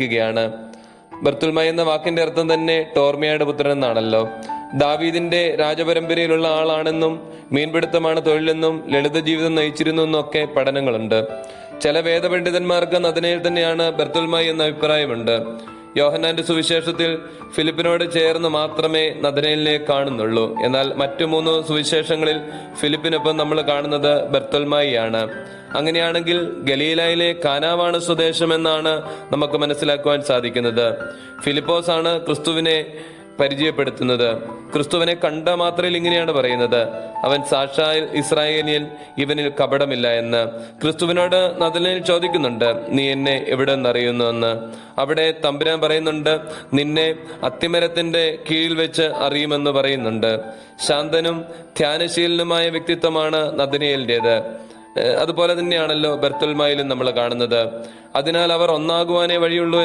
ാണ് ബർത്തുൽമ എന്ന വാക്കിന്റെ അർത്ഥം തന്നെ ടോർമിയയുടെ പുത്രൻ എന്നാണല്ലോ ദാവീദിന്റെ രാജപരമ്പരയിലുള്ള ആളാണെന്നും മീൻപിടുത്തമാണ് തൊഴിലെന്നും ലളിത ജീവിതം നയിച്ചിരുന്നു എന്നൊക്കെ പഠനങ്ങളുണ്ട്. ചില വേദപണ്ഡിതന്മാർക്ക് നദനയിൽ തന്നെയാണ് ബർത്തുൽമായി എന്ന അഭിപ്രായമുണ്ട്. യോഹന്നാന്റെ സുവിശേഷത്തിൽ ഫിലിപ്പിനോട് ചേർന്ന് മാത്രമേ നദനയിലിനെ കാണുന്നുള്ളൂ. എന്നാൽ മറ്റു മൂന്ന് സുവിശേഷങ്ങളിൽ ഫിലിപ്പിനൊപ്പം നമ്മൾ കാണുന്നത് ബർത്തൽമായിയാണ്. അങ്ങനെയാണെങ്കിൽ ഗലീലയിലെ കാനാവാണ് സ്വദേശമെന്നാണ് നമുക്ക് മനസ്സിലാക്കുവാൻ സാധിക്കുന്നത്. ഫിലിപ്പോസ് ആണ് ക്രിസ്തുവിനെ പരിചയപ്പെടുത്തുന്നത്. ക്രിസ്തുവിനെ കണ്ട മാത്രയിൽ ഇങ്ങനെയാണ് പറയുന്നത്. അവൻ സാക്ഷാൽ ഇസ്രായേലിയൻ ഇവനിൽ കപടമില്ല എന്ന്. ക്രിസ്തുവിനോട് നദലിൽ ചോദിക്കുന്നുണ്ട് നീ എന്നെ എവിടെ നിന്നറിയുന്നു എന്ന്. അവിടെ തമ്പുരാൻ പറയുന്നുണ്ട് നിന്നെ അത്തിമരത്തിന്റെ കീഴിൽ വെച്ച് അറിയുമെന്ന് പറയുന്നുണ്ട്. ശാന്തനും ധ്യാനശീലനുമായ വ്യക്തിത്വമാണ് നദനിയലിന്റെത്. അതുപോലെ തന്നെയാണല്ലോ ബർത്തുൽമായിലും നമ്മൾ കാണുന്നത്. അതിനാൽ അവർ ഒന്നാകുവാനേ വഴിയുള്ളൂ